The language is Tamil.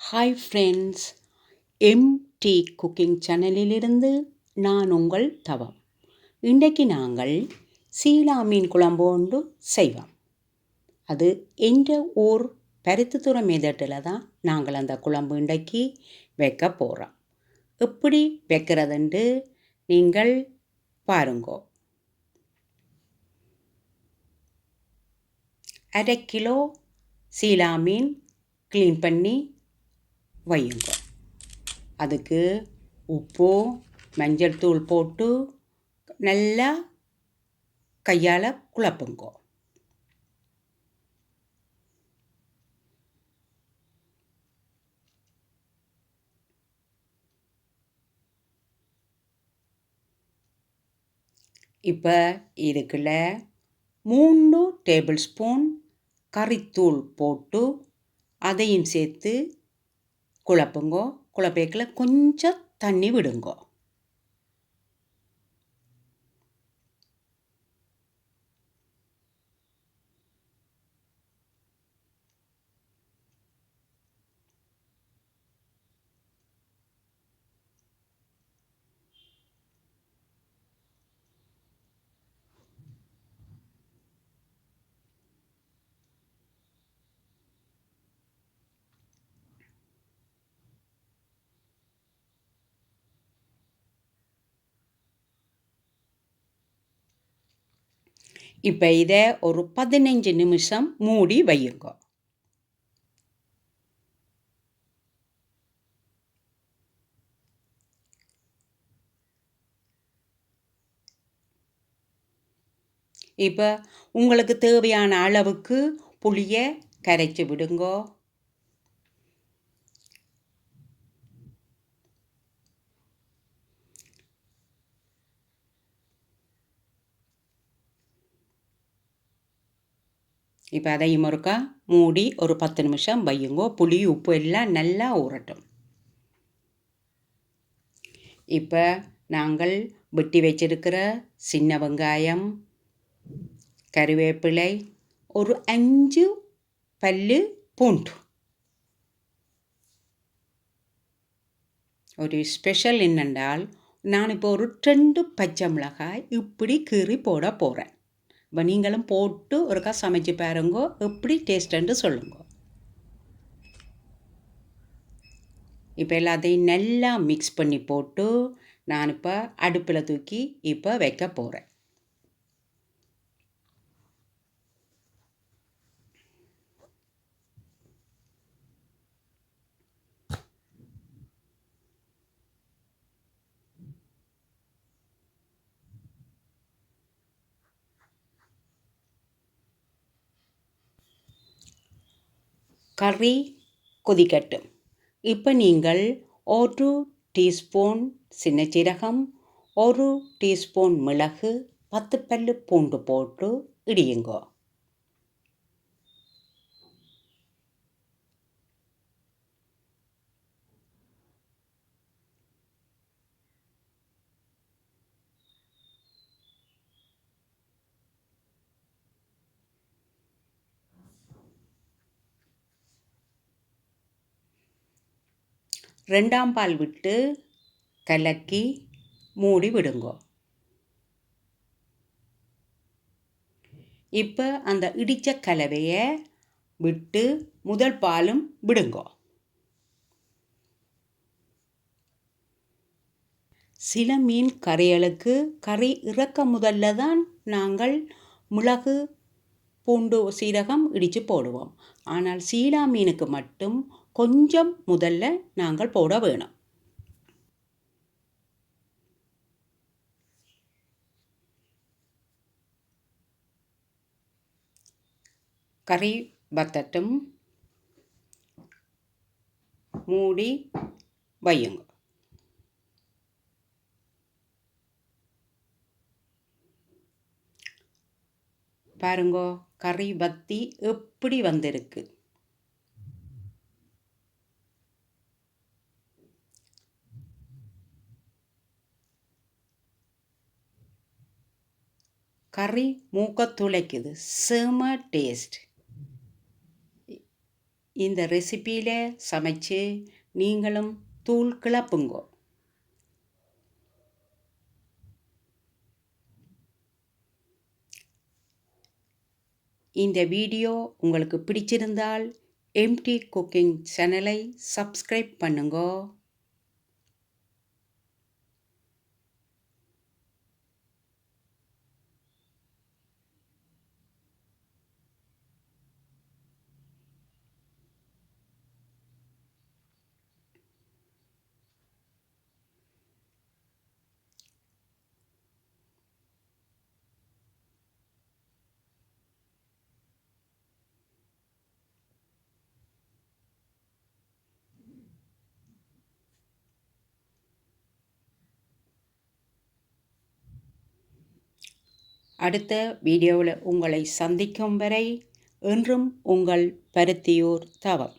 ஹாய் ஃப்ரெண்ட்ஸ் எம்டி குக்கிங் சேனலிலிருந்து நான் உங்கள் தவம். இன்றைக்கு நாங்கள் சீலா மீன் குழம்பு ஒன்று செய்வோம். அது எந்த ஊர் பருத்தித்துறை மேதட்டில் தான் நாங்கள் அந்த குழம்பு இன்றைக்கு வைக்க போகிறோம் எப்படி வைக்கிறதுண்டு நீங்கள் பாருங்கோ. அரை கிலோ சீலா மீன் க்ளீன் பண்ணி வையுங்க. அதுக்கு உப்பு மஞ்சள் தூள் போட்டு நல்லா கையால் குழப்புங்கோ. இப்போ இதுக்குள்ள மூணு டேபிள் ஸ்பூன் கறித்தூள் போட்டு அதையும் சேர்த்து குழப்புங்கோ குழப்பேக்கில் கொஞ்சம் தண்ணி விடுங்கோ. இப்போ இதை ஒரு பதினஞ்சு நிமிஷம் மூடி வையுங்க. இப்போ உங்களுக்கு தேவையான அளவுக்கு புளியை கரைச்சி விடுங்கோ. இப்போ அதையும் ஒருக்கா மூடி ஒரு பத்து நிமிஷம் வையுங்கோ. புளி உப்பு எல்லாம் நல்லா ஊறட்டும். இப்போ நாங்கள் வெட்டி வச்சிருக்கிற சின்ன வெங்காயம் கருவேப்பிலை ஒரு அஞ்சு பல்லு பூண்டு. ஒரு ஸ்பெஷல் என்னென்றால் நான் இப்போ ஒரு ரெண்டு பச்சை மிளகாய் இப்படி கீறி போட போகிறேன் இப்போ நீங்களும் போட்டு ஒருக்கா சமைச்சு பாருங்கோ எப்படி டேஸ்ட்டுன்னு சொல்லுங்க. இப்போ எல்லாத்தையும் நல்லா மிக்ஸ் பண்ணி போட்டு நான் இப்போ அடுப்பில் தூக்கி இப்போ வைக்க போகிறேன் கறி கொதிக்கட்டும். இப்போ நீங்கள் ஒரு டீஸ்பூன் சின்ன சீரகம் ஒரு டீஸ்பூன் மிளகு பத்து பல்லு பூண்டு போட்டு இடியுங்கோ. ரெண்டாம் பால் விட்டு கலக்கி மூடி விடுங்கோ. இப்போ அந்த இடித்த கலவையை விட்டு முதல் பாலும் விடுங்கோ. சில மீன் கறிகளுக்கு கறி இறக்க முதல்ல தான் நாங்கள் மிளகு பூண்டு சீரகம் இடித்து போடுவோம். ஆனால் சீலா மீனுக்கு மட்டும் கொஞ்சம் முதல்ல நாங்கள் போட வேணும். கறி பத்தட்டும் மூடி வையுங்க. பாருங்கோ கறி பத்தி எப்படி வந்திருக்கு? கறி மூக்க துளைக்குது. செம டேஸ்ட். இந்த ரெசிப்பியில் சமைச்சு நீங்களும் தூள் கிளப்புங்கோ. இந்த வீடியோ உங்களுக்கு பிடிச்சிருந்தால் எம்டி குக்கிங் சேனலை சப்ஸ்கிரைப் பண்ணுங்கோ. அடுத்த வீடியோவில் உங்களை சந்திக்கும் வரை என்றும் உங்கள் பருத்தியூர் தவம்.